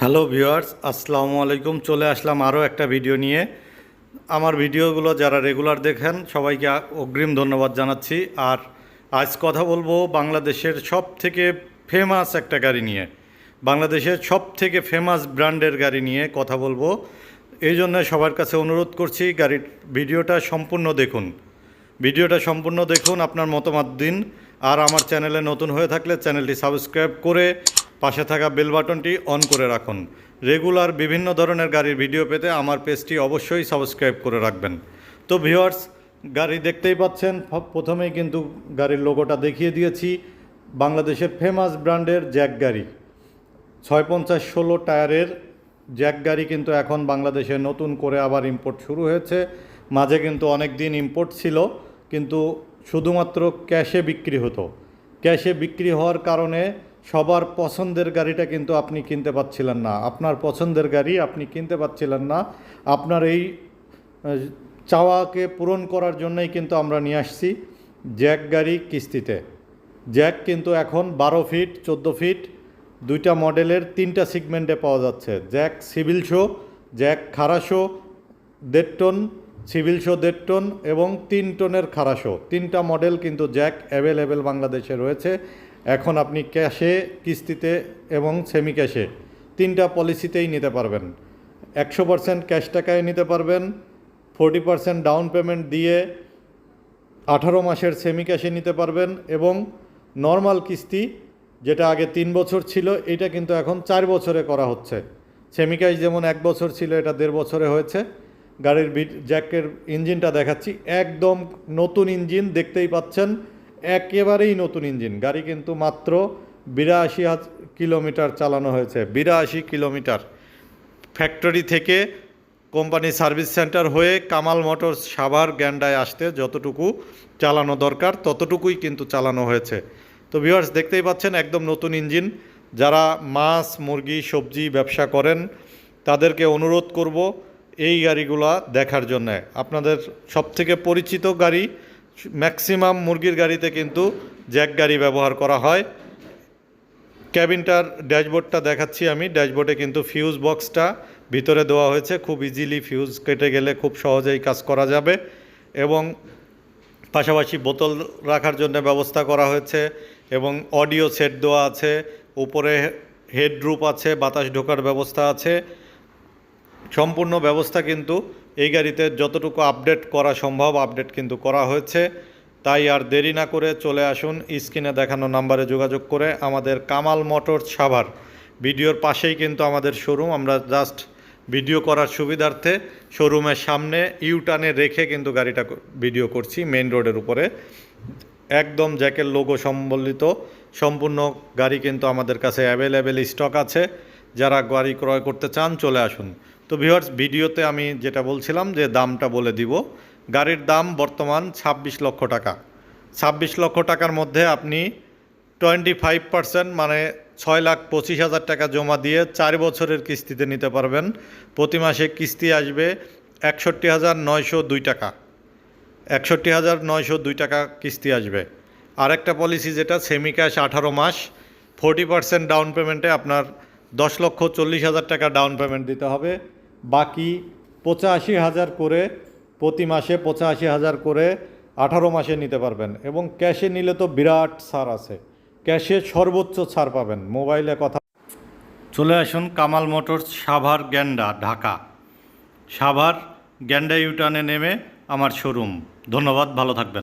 Hello viewers, আসসালামু আলাইকুম। চলে আসলাম আরও একটা ভিডিও নিয়ে। আমার ভিডিওগুলো যারা রেগুলার দেখেন, সবাইকে অগ্রিম ধন্যবাদ জানাচ্ছি। আর আজ কথা বলব বাংলাদেশের সব থেকে ফেমাস একটা গাড়ি নিয়ে। বাংলাদেশের সব থেকে ফেমাস ব্র্যান্ডের গাড়ি নিয়ে কথা বলব। এই জন্য সবার কাছে অনুরোধ করছি, গাড়ির ভিডিওটা সম্পূর্ণ দেখুন। ভিডিওটা সম্পূর্ণ দেখুন, আপনার মতামত দিন। আর আমার চ্যানেলে নতুন হয়ে থাকলে চ্যানেলটি সাবস্ক্রাইব করে পাশে থাকা বেল বাটনটি অন করে রাখুন। রেগুলার বিভিন্ন ধরনের গাড়ির ভিডিও পেতে আমার পেজটি অবশ্যই সাবস্ক্রাইব করে রাখবেন। তো ভিউয়ার্স, গাড়ি দেখতেই পাচ্ছেন প্রথমেই কিন্তু গাড়ির লোগোটা দেখিয়ে দিয়েছি। বাংলাদেশের ফেমাস ব্র্যান্ডের জ্যাক গাড়ি। ছয় পঞ্চাশ ষোলো টায়ারের জ্যাক গাড়ি কিন্তু এখন বাংলাদেশে নতুন করে আবার ইম্পোর্ট শুরু হয়েছে। মাঝে কিন্তু অনেক দিন ইম্পোর্ট ছিল, কিন্তু শুধুমাত্র ক্যাশে বিক্রি হতো। ক্যাশে বিক্রি হওয়ার কারণে সবার পছন্দের গাড়িটা কিন্তু আপনি কিনতে পাচ্ছিলেন না। আপনার পছন্দের গাড়ি আপনি কিনতে পাচ্ছিলেন না। আপনার এই চাওয়াকে পূরণ করার জন্যই কিন্তু আমরা নিয়ে আসছি জ্যাক গাড়ি কিস্তিতে। জ্যাক কিন্তু এখন বারো ফিট, চোদ্দ ফিট, দুইটা মডেলের তিনটা সিগমেন্টে পাওয়া যাচ্ছে। জ্যাক সিভিল শো, জ্যাক খারাশো দেড় টন সিভিল শো, দেড় টন এবং তিন টনের খারাশো তিনটা মডেল কিন্তু জ্যাক অ্যাভেলেবেল বাংলাদেশে রয়েছে। এখন আপনি ক্যাশে, কিস্তিতে এবং সেমি ক্যাশে তিনটা পলিসিতেই নিতে পারবেন। একশো পার্সেন্ট ক্যাশ টাকায় নিতে পারবেন, ফোর্টি পার্সেন্ট ডাউন পেমেন্ট দিয়ে আঠারো মাসের সেমি ক্যাশে নিতে পারবেন এবং নর্মাল কিস্তি, যেটা আগে তিন বছর ছিল, এটা কিন্তু এখন চার বছরে করা হচ্ছে। সেমি ক্যাশ যেমন এক বছর ছিল, এটা দেড় বছরে হয়েছে। গাড়ির জ্যাকের ইঞ্জিনটা দেখাচ্ছি, একদম নতুন ইঞ্জিন দেখতেই পাচ্ছেন। একেবারেই নতুন ইঞ্জিন। গাড়ি কিন্তু মাত্র বিরাশি কিলোমিটার চালানো হয়েছে। বিরাশি কিলোমিটার। ফ্যাক্টরি থেকে কোম্পানি সার্ভিস সেন্টার হয়ে কামাল মোটরস সাভার গ্যান্ডায় আসতে যতটুকু চালানো দরকার, ততটুকুই কিন্তু চালানো হয়েছে। তো ভিউয়ার্স, দেখতেই পাচ্ছেন একদম নতুন ইঞ্জিন। যারা মাছ, মুরগি, সবজি ব্যবসা করেন, তাদেরকে অনুরোধ করব এই গাড়িগুলা দেখার জন্য। আপনাদের সবথেকে পরিচিত গাড়ি ম্যাক্সিমাম মুরগির গাড়িতে কিন্তু জ্যাক গাড়ি ব্যবহার করা হয়। ক্যাবিনটার ড্যাশবোর্ডটা দেখাচ্ছি আমি। ড্যাশবোর্ডে কিন্তু ফিউজ বক্সটা ভিতরে দেওয়া হয়েছে। খুব ইজিলি ফিউজ কেটে গেলে খুব সহজেই কাজ করা যাবে এবং পাশাপাশি বোতল রাখার জন্য ব্যবস্থা করা হয়েছে এবং অডিও সেট দেওয়া আছে। উপরে হেডরুপ আছে, বাতাস ঢোকার ব্যবস্থা আছে। সম্পূর্ণ ব্যবস্থা কিন্তু এই গাড়িতে যতটুকু আপডেট করা সম্ভব আপডেট কিন্তু করা হয়েছে। তাই আর দেরি না করে চলে আসুন, স্ক্রিনে দেখানো নাম্বারে যোগাযোগ করে আমাদের কামাল মোটর সাভার। ভিডিওর পাশেই কিন্তু আমাদের শোরুম আমরা জাস্ট ভিডিও করার সুবিধার্থে শোরুমের সামনে ইউটার্নে রেখে কিন্তু গাড়িটা ভিডিও করছি মেন রোডের উপরে। একদম জ্যাকের লোগো সম্বলিত, সম্পূর্ণ গাড়ি কিন্তু আমাদের কাছে অ্যাভেলেবেল স্টক আছে। যারা গাড়ি ক্রয় করতে চান, চলে আসুন। তো ভিউয়ার্স ভিডিওতে আমি যেটা বলছিলাম যে দামটা বলে দিব। গাড়ির দাম বর্তমান ছাব্বিশ লক্ষ টাকা। ছাব্বিশ লক্ষ টাকার মধ্যে আপনি টোয়েন্টি ফাইভ পার্সেন্ট মানে ছয় লাখ পঁচিশ হাজার টাকা জমা দিয়ে চার বছরের কিস্তিতে নিতে পারবেন। প্রতি মাসে কিস্তি আসবে একষট্টি হাজার নয়শো দুই টাকা। একষট্টি হাজার নয়শো দুই টাকা কিস্তি আসবে। আরেকটা পলিসি যেটা সেমি ক্যাশ আঠারো মাস ফোর্টি পার্সেন্ট ডাউন পেমেন্টে আপনার দশ লক্ষ চল্লিশ হাজার টাকা ডাউন পেমেন্ট দিতে হবে। বাকি পঁচাশি হাজার করে প্রতি মাসে পঁচাশি হাজার করে আঠারো মাসে নিতে পারবেন এবং ক্যাশে নিলে তো বিরাট ছাড় আছে। ক্যাশে সর্বোচ্চ ছাড় পাবেন। মোবাইলে কথা চলে আসুন কামাল মোটরস সাভার গ্যান্ডা, ঢাকা। সাভার গ্যান্ডা ইউটার্নে নেমে আমার শোরুম ধন্যবাদ, ভালো থাকবেন।